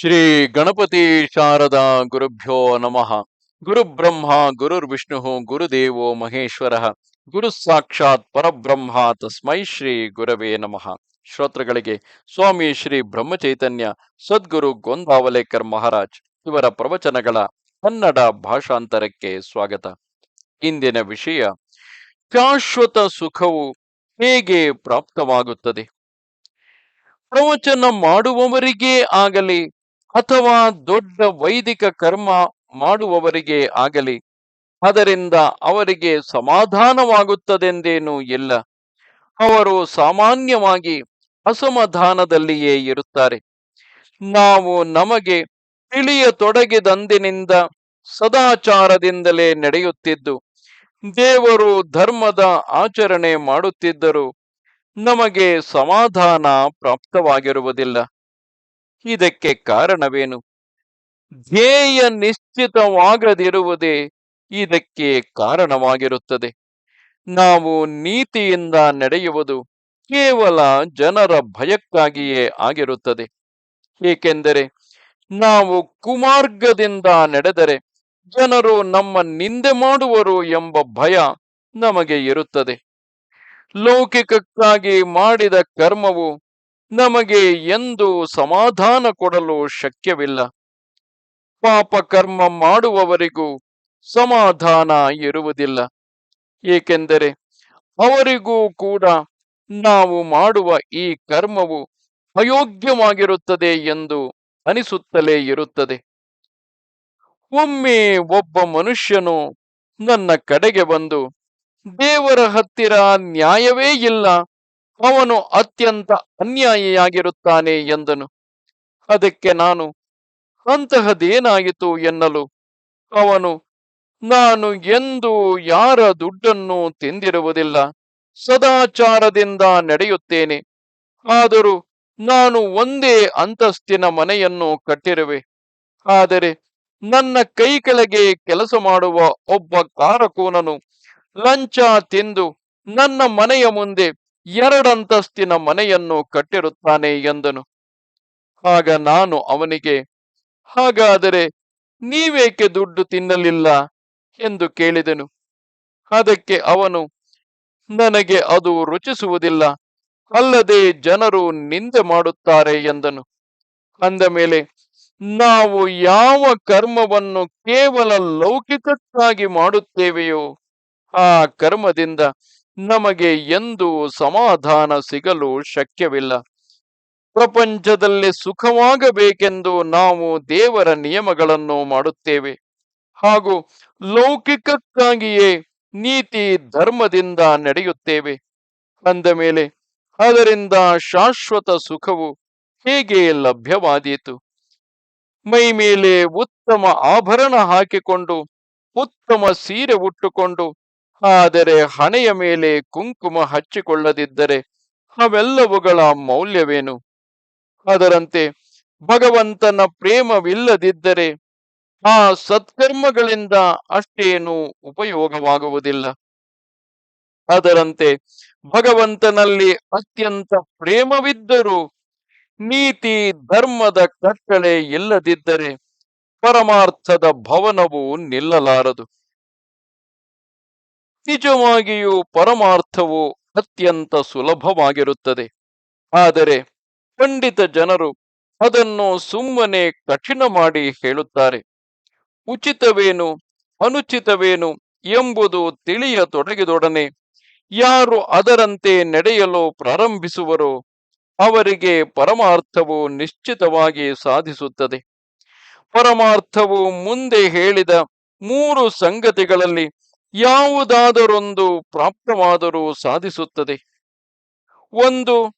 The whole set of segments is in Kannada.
ಶ್ರೀ ಗಣಪತಿ ಶಾರದಾ ಗುರುಭ್ಯೋ ನಮಃ. ಗುರು ಬ್ರಹ್ಮ ಗುರುರ್ ವಿಷ್ಣು ಗುರುದೇವೋ ಮಹೇಶ್ವರ. ಗುರು ಸಾಕ್ಷಾತ್ ಪರಬ್ರಹ್ಮ, ತಸ್ಮೈ ಶ್ರೀ ಗುರವೇ ನಮಃ. ಶ್ರೋತೃಗಳಿಗೆ, ಸ್ವಾಮಿ ಶ್ರೀ ಬ್ರಹ್ಮಚೈತನ್ಯ, ಸದ್ಗುರು ಗೋಂದಾವಲೇಕರ್ ಮಹಾರಾಜ್ ಇವರ ಪ್ರವಚನಗಳ ಕನ್ನಡ ಭಾಷಾಂತರಕ್ಕೆ ಸ್ವಾಗತ. ಇಂದಿನ ವಿಷಯ, ಶಾಶ್ವತ ಸುಖವು ಹೇಗೆ ಪ್ರಾಪ್ತವಾಗುತ್ತದೆ? ಪ್ರವಚನ ಮಾಡುವವರಿಗೇ ಆಗಲಿ ಅಥವಾ ದೊಡ್ಡ ವೈದಿಕ ಕರ್ಮ ಮಾಡುವವರಿಗೆ ಆಗಲಿ, ಅದರಿಂದ ಅವರಿಗೆ ಸಮಾಧಾನವಾಗುತ್ತದೆಂದೇನೂ ಇಲ್ಲ. ಅವರು ಸಾಮಾನ್ಯವಾಗಿ ಅಸಮಾಧಾನದಲ್ಲಿಯೇ ಇರುತ್ತಾರೆ. ನಾವು ನಮಗೆ ತಿಳಿಯತೊಡಗಿದಂದಿನಿಂದ ಸದಾಚಾರದಿಂದಲೇ ನಡೆಯುತ್ತಿದ್ದು, ದೇವರು ಧರ್ಮದ ಆಚರಣೆ ಮಾಡುತ್ತಿದ್ದರೂ ನಮಗೆ ಸಮಾಧಾನ ಪ್ರಾಪ್ತವಾಗಿರುವುದಿಲ್ಲ. ಇದಕ್ಕೆ ಕಾರಣವೇನು? ಧ್ಯೇಯ ನಿಶ್ಚಿತವಾಗದಿರುವುದೇ ಇದಕ್ಕೆ ಕಾರಣವಾಗಿರುತ್ತದೆ. ನಾವು ನೀತಿಯಿಂದ ನಡೆಯುವುದು ಕೇವಲ ಜನರ ಭಯಕ್ಕಾಗಿಯೇ ಆಗಿರುತ್ತದೆ. ಏಕೆಂದರೆ ನಾವು ಕುಮಾರ್ಗದಿಂದ ನಡೆದರೆ ಜನರು ನಮ್ಮ ನಿಂದೆ ಮಾಡುವರು ಎಂಬ ಭಯ ನಮಗೆ ಇರುತ್ತದೆ. ಲೌಕಿಕಕ್ಕಾಗಿ ಮಾಡಿದ ಕರ್ಮವು ನಮಗೆ ಎಂದು ಸಮಾಧಾನ ಕೊಡಲು ಶಕ್ಯವಿಲ್ಲ. ಪಾಪ ಕರ್ಮ ಮಾಡುವವರಿಗೂ ಸಮಾಧಾನ ಇರುವುದಿಲ್ಲ. ಏಕೆಂದರೆ ಅವರಿಗೂ ಕೂಡ ನಾವು ಮಾಡುವ ಈ ಕರ್ಮವು ಅಯೋಗ್ಯವಾಗಿರುತ್ತದೆ ಎಂದು ಅನಿಸುತ್ತಲೇ ಇರುತ್ತದೆ. ಒಮ್ಮೆ ಒಬ್ಬ ಮನುಷ್ಯನು ನನ್ನ ಕಡೆಗೆ ಬಂದು, ದೇವರ ಹತ್ತಿರ ನ್ಯಾಯವೇ ಇಲ್ಲ. ಅವನು ಅತ್ಯಂತ ಅನ್ಯಾಯಿಯಾಗಿರುತ್ತಾನೆ ಎಂದನು. ಅದಕ್ಕೆ ನಾನು ಅಂತಹದೇನಾಯಿತು ಎನ್ನಲು? ಅವನು, ನಾನು ಎಂದು ಯಾರ ದುಡ್ಡನ್ನು ತಿಂದಿರುವುದಿಲ್ಲ. ಸದಾಚಾರದಿಂದ ನಡೆಯುತ್ತೇನೆ. ಆದರೂ ನಾನು ಒಂದೇ ಅಂತಸ್ತಿನ ಮನೆಯನ್ನು ಕಟ್ಟಿರುವೆ. ಆದರೆ ನನ್ನ ಕೈ ಕೆಳಗೆ ಕೆಲಸ ಮಾಡುವ ಒಬ್ಬ ಕಾರಕೂನನು ಲಂಚ ತಿಂದು ನನ್ನ ಮನೆಯ ಮುಂದೆ ಎರಡಂತಸ್ತಿನ ಮನೆಯನ್ನು ಕಟ್ಟಿರುತ್ತಾನೆ ಎಂದನು. ಆಗ ನಾನು ಅವನಿಗೆ, ಹಾಗಾದರೆ ನೀವೇಕೆ ದುಡ್ಡು ತಿನ್ನಲಿಲ್ಲ? ಎಂದು ಕೇಳಿದನು. ಅದಕ್ಕೆ ಅವನು, ನನಗೆ ಅದು ರುಚಿಸುವುದಿಲ್ಲ, ಅಲ್ಲದೆ ಜನರು ನಿಂದೆ ಮಾಡುತ್ತಾರೆ ಎಂದನು. ಅಂದ ಮೇಲೆ, ನಾವು ಯಾವ ಕರ್ಮವನ್ನು ಕೇವಲ ಲೌಕಿಕಕ್ಕಾಗಿ ಮಾಡುತ್ತೇವೆಯೋ, ಆ ಕರ್ಮದಿಂದ ನಮಗೆ ಎಂದು ಸಮಾಧಾನ ಸಿಗಲು ಶಕ್ಯವಿಲ್ಲ. ಪ್ರಪಂಚದಲ್ಲಿ ಸುಖವಾಗಬೇಕೆಂದು ನಾವು ದೇವರ ನಿಯಮಗಳನ್ನು ಮಾಡುತ್ತೇವೆ. ಹಾಗೂ ಲೌಕಿಕಕ್ಕಾಗಿಯೇ ನೀತಿ ಧರ್ಮದಿಂದ ನಡೆಯುತ್ತೇವೆ. ಅಂದ ಮೇಲೆ, ಅದರಿಂದ ಶಾಶ್ವತ ಸುಖವು ಹೇಗೆ ಲಭ್ಯವಾದೀತು? ಮೈ ಮೇಲೆ ಉತ್ತಮ ಆಭರಣ ಹಾಕಿಕೊಂಡು, ಉತ್ತಮ ಸೀರೆ ಉಟ್ಟುಕೊಂಡು ಆದರೆ ಹಣೆಯ ಮೇಲೆ ಕುಂಕುಮ ಹಚ್ಚಿಕೊಳ್ಳದಿದ್ದರೆ ಅವೆಲ್ಲವುಗಳ ಮೌಲ್ಯವೇನು? ಅದರಂತೆ ಭಗವಂತನ ಪ್ರೇಮವಿಲ್ಲದಿದ್ದರೆ ಆ ಸತ್ಕರ್ಮಗಳಿಂದ ಅಷ್ಟೇನು ಉಪಯೋಗವಾಗುವುದಿಲ್ಲ. ಅದರಂತೆ ಭಗವಂತನಲ್ಲಿ ಅತ್ಯಂತ ಪ್ರೇಮವಿದ್ದರೂ ನೀತಿ ಧರ್ಮದ ಕಟ್ಟಳೆ ಇಲ್ಲದಿದ್ದರೆ ಪರಮಾರ್ಥದ ಭವನವು ನಿಲ್ಲಲಾರದು. ನಿಜವಾಗಿಯೂ ಪರಮಾರ್ಥವು ಅತ್ಯಂತ ಸುಲಭವಾಗಿರುತ್ತದೆ. ಆದರೆ ಪಂಡಿತ ಜನರು ಅದನ್ನು ಸುಮ್ಮನೆ ಕಠಿಣ ಮಾಡಿ ಹೇಳುತ್ತಾರೆ. ಉಚಿತವೇನು, ಅನುಚಿತವೇನು ಎಂಬುದು ತಿಳಿಯತೊಡಗಿದೊಡನೆ ಯಾರು ಅದರಂತೆ ನಡೆಯಲು ಪ್ರಾರಂಭಿಸುವರೋ ಅವರಿಗೆ ಪರಮಾರ್ಥವು ನಿಶ್ಚಿತವಾಗಿ ಸಾಧಿಸುತ್ತದೆ. ಪರಮಾರ್ಥವು ಮುಂದೆ ಹೇಳಿದ ಮೂರು ಸಂಗತಿಗಳಲ್ಲಿ ಯಾವುದಾದರೊಂದು ಪ್ರಾಪ್ತವಾದರೂ ಸಾಧಿಸುತ್ತದೆ. ಒಂದು,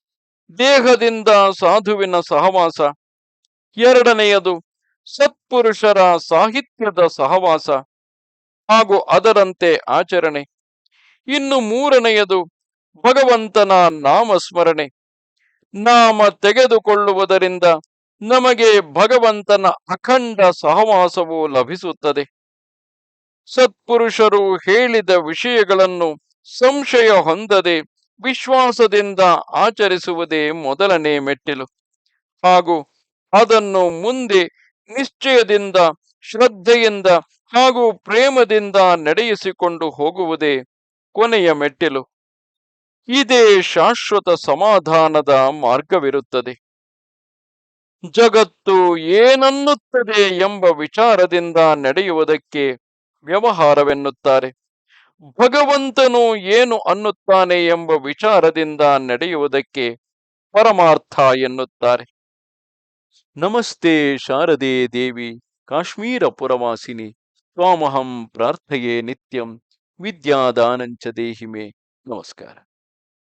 ದೇಹದಿಂದ ಸಾಧುವಿನ ಸಹವಾಸ. ಎರಡನೆಯದು, ಸತ್ಪುರುಷರ ಸಾಹಿತ್ಯದ ಸಹವಾಸ ಹಾಗೂ ಅದರಂತೆ ಆಚರಣೆ. ಇನ್ನು ಮೂರನೆಯದು, ಭಗವಂತನ ನಾಮಸ್ಮರಣೆ. ನಾಮ ತೆಗೆದುಕೊಳ್ಳುವುದರಿಂದ ನಮಗೆ ಭಗವಂತನ ಅಖಂಡ ಸಹವಾಸವು ಲಭಿಸುತ್ತದೆ. ಸತ್ಪುರುಷರು ಹೇಳಿದ ವಿಷಯಗಳನ್ನು ಸಂಶಯ ಹೊಂದದೆ ವಿಶ್ವಾಸದಿಂದ ಆಚರಿಸುವುದೇ ಮೊದಲನೇ ಮೆಟ್ಟಿಲು. ಹಾಗೂ ಅದನ್ನು ಮುಂದೆ ನಿಶ್ಚಯದಿಂದ, ಶ್ರದ್ಧೆಯಿಂದ ಹಾಗೂ ಪ್ರೇಮದಿಂದ ನಡೆಯಿಸಿಕೊಂಡು ಹೋಗುವುದೇ ಕೊನೆಯ ಮೆಟ್ಟಿಲು. ಇದೇ ಶಾಶ್ವತ ಸಮಾಧಾನದ ಮಾರ್ಗವಿರುತ್ತದೆ. ಜಗತ್ತು ಏನನ್ನುತ್ತದೆ ಎಂಬ ವಿಚಾರದಿಂದ ನಡೆಯುವುದಕ್ಕೆ ವ್ಯವಹಾರವೆನ್ನುತ್ತಾರೆ. ಭಗವಂತನು ಏನು ಅನ್ನುತ್ತಾನೆ ಎಂಬ ವಿಚಾರದಿಂದ ನಡೆಯುವುದಕ್ಕೆ ಪರಮಾರ್ಥ ಎನ್ನುತ್ತಾರೆ. ನಮಸ್ತೆ ಶಾರದೆ ದೇವಿ, ಕಾಶ್ಮೀರ ಪುರವಾಸಿನಿ, ತ್ವಾಮಹಂ ಪ್ರಾರ್ಥೆಯೇ ನಿತ್ಯಂ, ವಿದ್ಯಾದಾನಂಚ ದೇಹಿಮೆ. ನಮಸ್ಕಾರ.